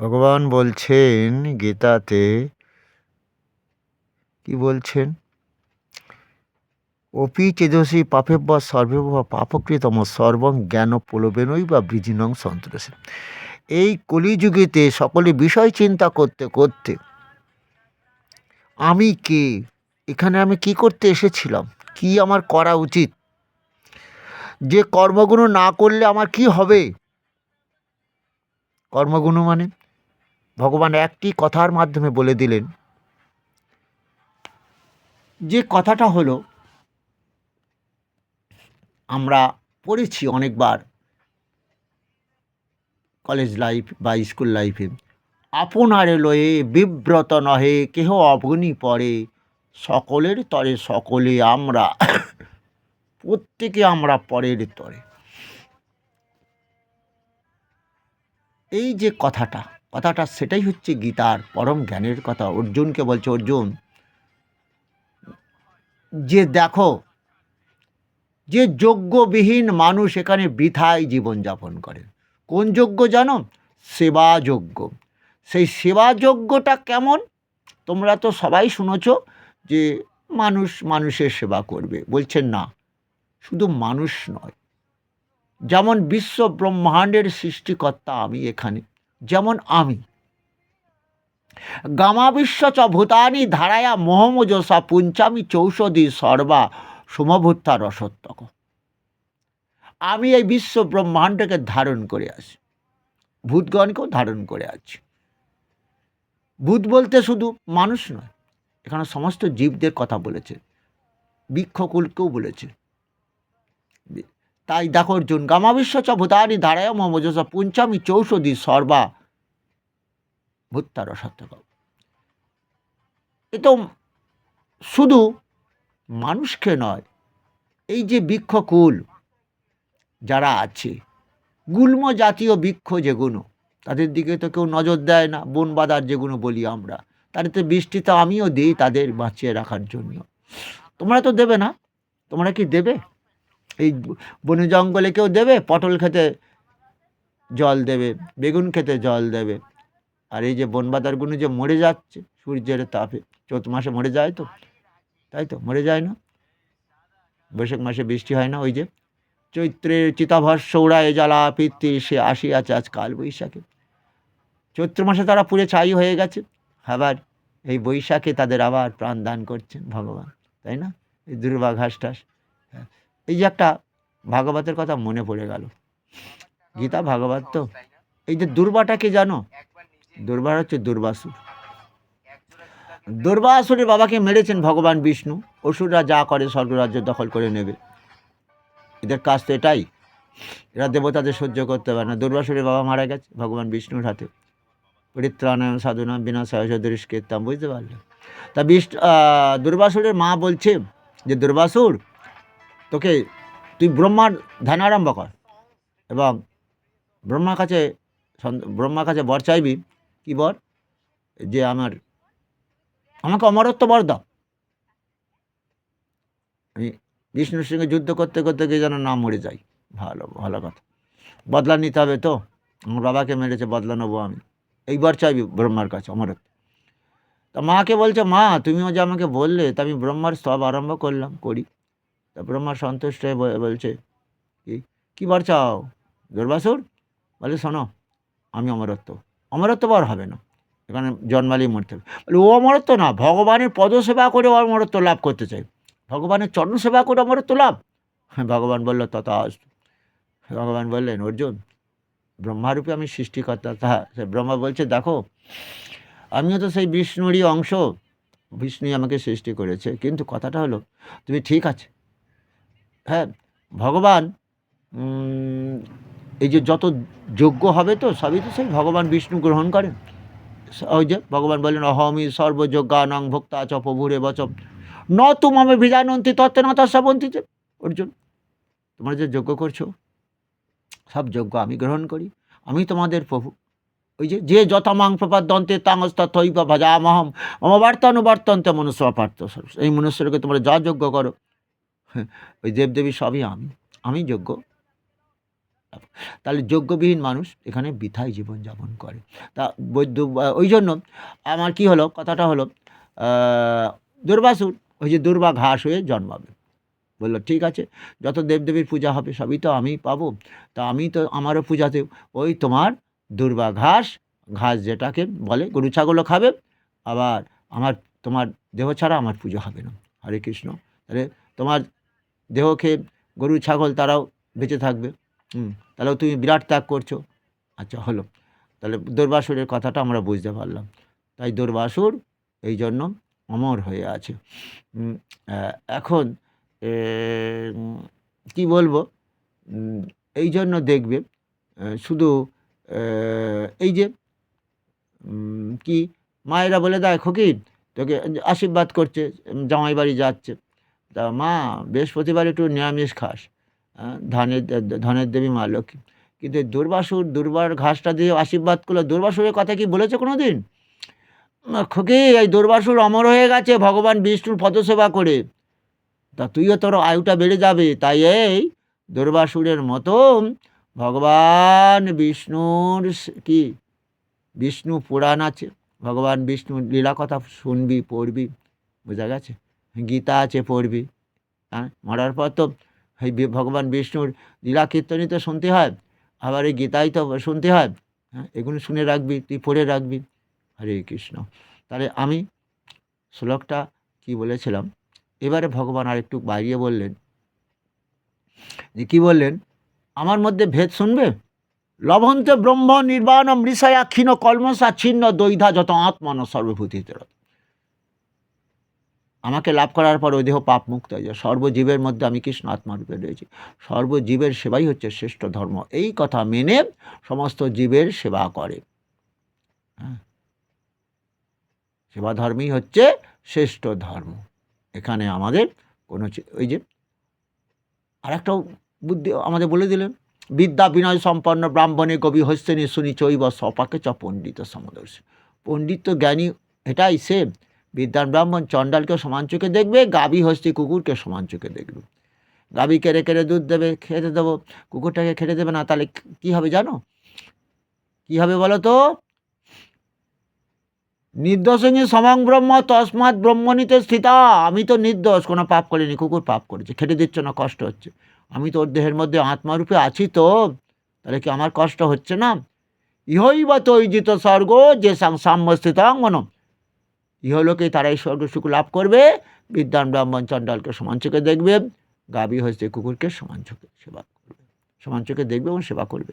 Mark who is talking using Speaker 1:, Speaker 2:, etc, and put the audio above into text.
Speaker 1: ভগবান বলছেন গীতাতে, কি বলছেন? অপি চেদসী পাপে বা সর্বে বা পাপকৃতম সর্বং জ্ঞান প্রলোভেনই বা বৃজিনং সন্তোষে এই কলিযুগেতে সকলে বিষয় চিন্তা করতে করতে, আমি কে? এখানে আমি কি করতে এসেছিলাম? কি আমার করা উচিত? যে কর্মগুণ না করলে আমার কি হবে? কর্মগুণ মানে? ভগবান একটি কথার মাধ্যমে বলে দিলেন, যে কথাটা হলো, আমরা পড়েছি অনেকবার কলেজ লাইফ বা স্কুল লাইফে আপনারে লয়ে বিব্রত নহে, কেহ অবনি পড়ে, সকলের তরে সকলে আমরা, প্রত্যেকে আমরা পরের তরে। এই যে কথাটা কথাটা সেটাই হচ্ছে গীতার পরম জ্ঞানের কথা। অর্জুনকে বলছে, অর্জুন, যে দেখো, যে যোগ্যবিহীন মানুষ এখানে বৃথায় জীবনযাপন করে। কোন যোগ্য জানো? সেবাযোগ্য সেই সেবাযোগ্যটা কেমন? তোমরা তো সবাই শুনেছ যে মানুষ মানুষের সেবা করবে। বলছেন, না, শুধু মানুষ নয়। যেমন বিশ্ব ব্রহ্মাণ্ডের সৃষ্টিকর্তা আমি এখানে। যেমন আমি। চ ভূতানি ধারায়া মোহমোজসা পুঞ্চামি চৌষধি সর্বা সমভূত্তা রসত্তক। আমি এই বিশ্ব ব্রহ্মাণ্ডকে ধারণ করে আছি। ভূতগণকেও ধারণ করে আছি। ভূত বলতে শুধু মানুষ নয়, এখানে সমস্ত জীবদের কথা বলেছে, বৃক্ষকুলকেও বলেছে। তাই দেখো অর্জুন গামাবিশ্ব চ ভূতানি ধারায় মমজস পুঞ্চামি চৌষধি সর্বা। ভূত্তার সত্যক এ তো শুধু মানুষকে নয়, এই যে বৃক্ষকুল যারা আছে, গুল্ম জাতীয় বৃক্ষ যেগুলো তাদের দিকে তো কেউ নজর দেয় না, বন বাদার যেগুলো বলি আমরা তাদেরতে বৃষ্টিতে আমিও দিই তাদের বাঁচিয়ে রাখার জন্য। তোমরা তো দেবে না? তোমরা কি দেবে? এই বনে জঙ্গলে কেউ দেবে? পটল খেতে জল দেবে, বেগুন খেতে জল দেবে। আর এই যে বনবাদারগুলো যে মরে যাচ্ছে, সূর্যের তাপে চৈত মাসে মরে যায় তো? তাই তো, মরে যায় না? বৈশাখ মাসে বৃষ্টি হয় না ওই যে? চৈত্রের চিতাভস্য উড়ায় জ্বালা পিতৃ সে আসিয়াছে আজ কাল বৈশাখে। চৈত্র মাসে তারা পুরে ছাই হয়ে গেছে। আবার এই বৈশাখে তাদের আবার প্রাণ দান করছেন ভগবান, তাই না? এই দুর্বা ঘাস টাস। এই যে একটা ভাগবতের কথা মনে পড়ে গেল। গীতা, ভাগবত তো। এই যে দুর্বাটাকে জানো? দুর্বার হচ্ছে দুর্বাসুর। দুর্বাসুরের বাবাকে মেরেছেন ভগবান বিষ্ণু। অসুররা যা করে স্বর্গরাজ্য দখল করে নেবে। এদের কাজ তো এটাই। এরা দেবতাদের সহ্য করতে পারে না। দুর্বাসুরের বাবা মারা গেছে ভগবান বিষ্ণুর হাতে। পরিত্রাণায়ম সাধনা বিনা সহসদৃশ কীর্তাম বুঝতে পারলে। তা বিষ্ণু দুর্বাসুরের মা বলছে যে, দুর্বাসুর তোকে, তুই ব্রহ্মার ধ্যান আরম্ভ কর এবং ব্রহ্মার কাছে ব্রহ্মার কাছে বর চাইবি। কী বর? যে আমার, আমাকে অমরত্ব বর দাও। আমি বিষ্ণুর সঙ্গে যুদ্ধ করতে করতে গিয়ে যেন না মরে যাই। ভালো ভালো কথা। বদলা নিতে হবে তো? আমার বাবাকে মেরেছে, বদলা নেব আমি। এইবার চাইবি ব্রহ্মার কাছে, অমরত্ব। তা মাকে বলছে, মা, তুমিও যে আমাকে বললে, তা আমি ব্রহ্মার সব আরম্ভ করলাম, করি। তা ব্রহ্মা সন্তুষ্ট হয়ে বলছে, কি? কী বার চাও? দুর্বাসুর? বলে, শোনো, আমি অমরত্ব। অমরত্ব বার হবে না। এখানে জন্মালেই মরতে হবে। বলে, ও অমরত্ব না, ভগবানের পদসেবা করে অমরত্ব লাভ করতে চাই। ভগবানের চরণ সেবা করে অমরত্ব লাভ? হ্যাঁ ভগবান বলল তথা ভগবান বললেন, অর্জুন, ব্রহ্মারূপে আমি সৃষ্টিকর্তা। তা, সে ব্রহ্মা বলছে, দেখো, আমিও তো সেই বিষ্ণুরই অংশ। বিষ্ণুই আমাকে সৃষ্টি করেছে। কিন্তু কথাটা হলো, তুমি ঠিক আছে? হ্যাঁ ভগবান এই যে যত যোগ্য হবে তো সবই তো সেই ভগবান বিষ্ণু গ্রহণ করেন। ওই যে ভগবান বললেন, অহমি সর্বযজ্ঞানং ভোক্তা চ প্রভুরে বচ। ন তুমামে ভিজানন্তি, তত্ত্বে না তৎসাবন্তিতে অর্জুন, তোমরা যে যজ্ঞ করছ, সব যজ্ঞ আমি গ্রহণ করি। আমি তোমাদের প্রভু। ওই যে যে যত যতমাং প্রপাদ্যন্তে তাংস্তৈব ভজামহম, অমবার্তানুবর্তন্তে মনুষ্য পার্থ এই মনুষ্যকে তোমরা যা যজ্ঞ করো। ওই দেবদেবী সবই আমি আমি যোগ্য। তাহলে যোগ্যবিহীন মানুষ এখানে বৃথায় জীবনযাপন করে। তা বৈদ্য, ওই জন্য আমার কি হলো, কথাটা হলো দুর্বাসুর ওই যে দুর্বা ঘাস হয়ে জন্মাবে। বলল, ঠিক আছে, যত দেবদেবীর পূজা হবে সবই তো আমি পাবো। তা আমি তো আমারও পূজাতে, ওই তোমার দুর্বা ঘাস ঘাস যেটাকে বলে গরু, ছাগলও খাবে, আবার আমার, তোমার দেহ ছাড়া আমার পুজো হবে না। হরে কৃষ্ণ, তাহলে তোমার দেহ খেয়ে গরু ছাগল তারাও বেঁচে থাকবে। হুম, তাহলে তুমি বিরাট ত্যাগ করছ। আচ্ছা হলো। তাহলে দুর্বাসুরের কথাটা আমরা বুঝতে পারলাম। তাই দুর্বাসুর এই জন্য অমর হয়ে আছে। এখন কি বলব? এই জন্য দেখবে শুধু এই যে কি, মায়েরা বলে দেয় খোকি তোকে আশীর্বাদ করছে জামাই বাড়ি যাচ্ছে। তা মা, বৃহস্পতিবার একটু নিরামিষ খাস। ধানের ধনের দেবী মা, লক্ষ্মী। কিন্তু দুর্বাসুর, দুর্বার ঘাসটা দিয়ে আশীর্বাদ করল, দুর্বাসুরের কথা কি বলেছে কোনো দিন খোকি, এই দুর্বাসুর অমর হয়ে গেছে, ভগবান বিষ্ণুর পদসেবা করে। তা তুইও তোর আয়ুটা বেড়ে যাবে। তাই এই দুর্বাসুরের মতো ভগবান বিষ্ণুর কি? বিষ্ণু পুরাণ আছে। ভগবান বিষ্ণুর লীলা কথা শুনবি, পড়বি। বোঝা গেছে? গীতা আছে পড়বি। হ্যাঁ? মরার পর তো এই ভগবান বিষ্ণুর লীলা কীর্তনই তো শুনতে হয়। আবার এই গীতাই তো শুনতে হয়। হ্যাঁ? এগুলো শুনে রাখবি, তুই পড়ে রাখবি। হরে কৃষ্ণ। তাহলে আমি শ্লোকটা কি বলেছিলাম? এবারে ভগবান আর একটু বাড়িয়ে বললেন যে কী বললেন? আমার মধ্যে ভেদ শুনবে? লভন্তে ব্রহ্ম নির্বাণ মৃষয়া ক্ষীণ কলমসা ছিন্ন দৈধা যত আত্মন সর্বভূতিতে আমাকে লাভ করার পর ওই দেহ পাপ মুক্ত হয়ে যায়। সর্বজীবের মধ্যে আমি কৃষ্ণ আত্মারূপে রয়েছি। সর্বজীবের সেবাই হচ্ছে শ্রেষ্ঠ ধর্ম। এই কথা মেনে সমস্ত জীবের সেবা করে। হ্যাঁ। সেবা ধর্মই হচ্ছে শ্রেষ্ঠ ধর্ম। এখানে আমাদের কোনো ওই যে আর একটা বুদ্ধি আমাদের বলে দিলেন, বিদ্যা বিনয় সম্পন্ন ব্রাহ্মণে কবি হস্তেনি শুনি চৈব সপাকে চ পণ্ডিত সমদর্শী। পণ্ডিত জ্ঞানী এটাই সে বিদ্যান ব্রাহ্মণ চণ্ডালকে সমান চোখে দেখবে গাবি হস্তি কুকুরকে সমান চোখে দেখবে। গাবি কেড়ে কেড়ে দুধ দেবে, খেতে দেবো, কুকুরটাকে খেতে দেবে না, তাহলে কী হবে জানো? কী হবে বলো তো? নির্দোষিনী সমাং ব্রহ্ম তসমাৎ ব্রহ্মণীতে স্থিতা। আমি তো নির্দোষ, কোনো পাপ করিনি, কুকুর পাপ করেছে খেটে দিচ্ছ না, কষ্ট হচ্ছে। আমি তোর দেহের মধ্যে আত্মারূপে আছি তো, তাহলে কি আমার কষ্ট হচ্ছে না? ইহই বা তৈজিত স্বর্গ যে সাং- সাম্য স্থিতাং মন ইহলোকে তারা এই স্বর্গ সুখ লাভ করবে। বিদ্যান ব্রাহ্মণ চণ্ডালকে সমান চোখে দেখবে। গাভী হচ্ছে কুকুরকে সমান চোখে সেবা করবে। সমান চোখে দেখবে এবং সেবা করবে।